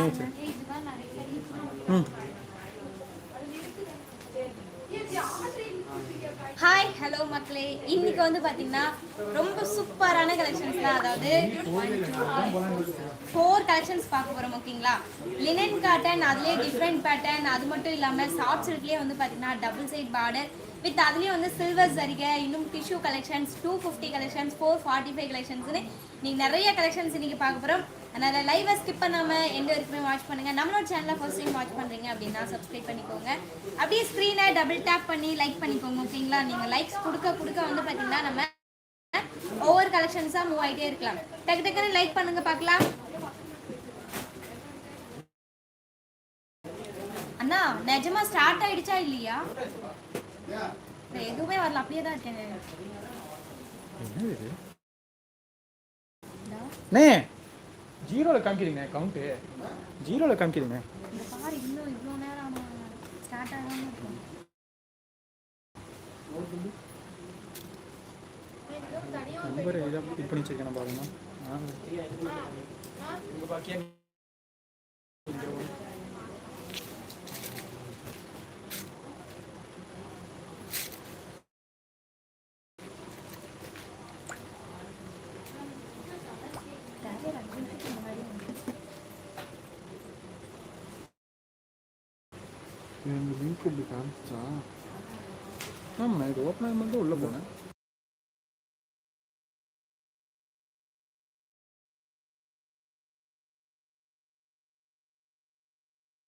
வச்சு ம் ஹலோ மக்களே இன்னைக்கு வந்து பாத்தீங்கன்னா ரொம்ப சூப்பரான கலெக்ஷன்ஸ் தான். அதாவது ஃபோர் கலெக்ஷன்ஸ் பார்க்க போறோம் ஓகேங்களா? லினன் காட்டன் அதுலேயே டிஃப்ரெண்ட் பேட்டர்ன் அது மட்டும் இல்லாமல் சாஃப்ட் சில்க்லேயே வந்து பார்த்தீங்கன்னா டபுள் சைட் பார்டர் வித் அதுலேயும் வந்து சில்வர் சரிகை இன்னும் tissue collections two fifty collections four forty five கலெக்ஷன்ஸ்னு நீங்கள் நிறைய கலெக்ஷன்ஸ் இன்னைக்கு பார்க்க போகிறோம் அதனால் லைவை ஸ்கிப் பண்ணாமல் எந்த வரைக்குமே வாட்ச் பண்ணுங்கள் நம்மளோட சேனலை ஃபர்ஸ்ட் டைம் வாட்ச் பண்ணுறீங்க அப்படின்னா சப்ஸ்கிரைப் பண்ணிக்கோங்க. அப்படியே ஸ்க்ரீனை டபுள் டேப் பண்ணி லைக் பண்ணிக்கோங்க ஓகேங்களா நீங்கள் லைக்ஸ் கொடுக்க கொடுக்க வந்து பார்த்தீங்கன்னா நம்ம ஒவ்வொரு கலெக்ஷன்ஸாக மூவ் ஆகிட்டே இருக்கலாம். டக்கு டக்குன்னு லைக் பண்ணுங்க பார்க்கலாம். அண்ணா நிஜமா ஸ்டார்ட் ஆயிடுச்சா இல்லையா? எதுவுமே வரல அப்படியே தான் இருக்கேன். ஜீரோவில் காமிக்குதுங்க கவுண்ட்டு ஜீரோவில் காமிக்குதுங்க இந்த பாரு இன்னும் இவ்வளோ நேரம் ஆமா ஸ்டார்ட் ஆகாம இருக்கும் நம்பர் இதை இது பண்ணி வச்சிருக்கேன் பாருங்க உங்க பாக்கியா நிறைய ரெண்டு நிமிஷத்துக்கு முன்னாடி வந்து. எனக்கு லிங்க் இப்படி காமிச்சா ஆமாம் இது ஓப்பன் ஆகும் உள்ளே போனேன்.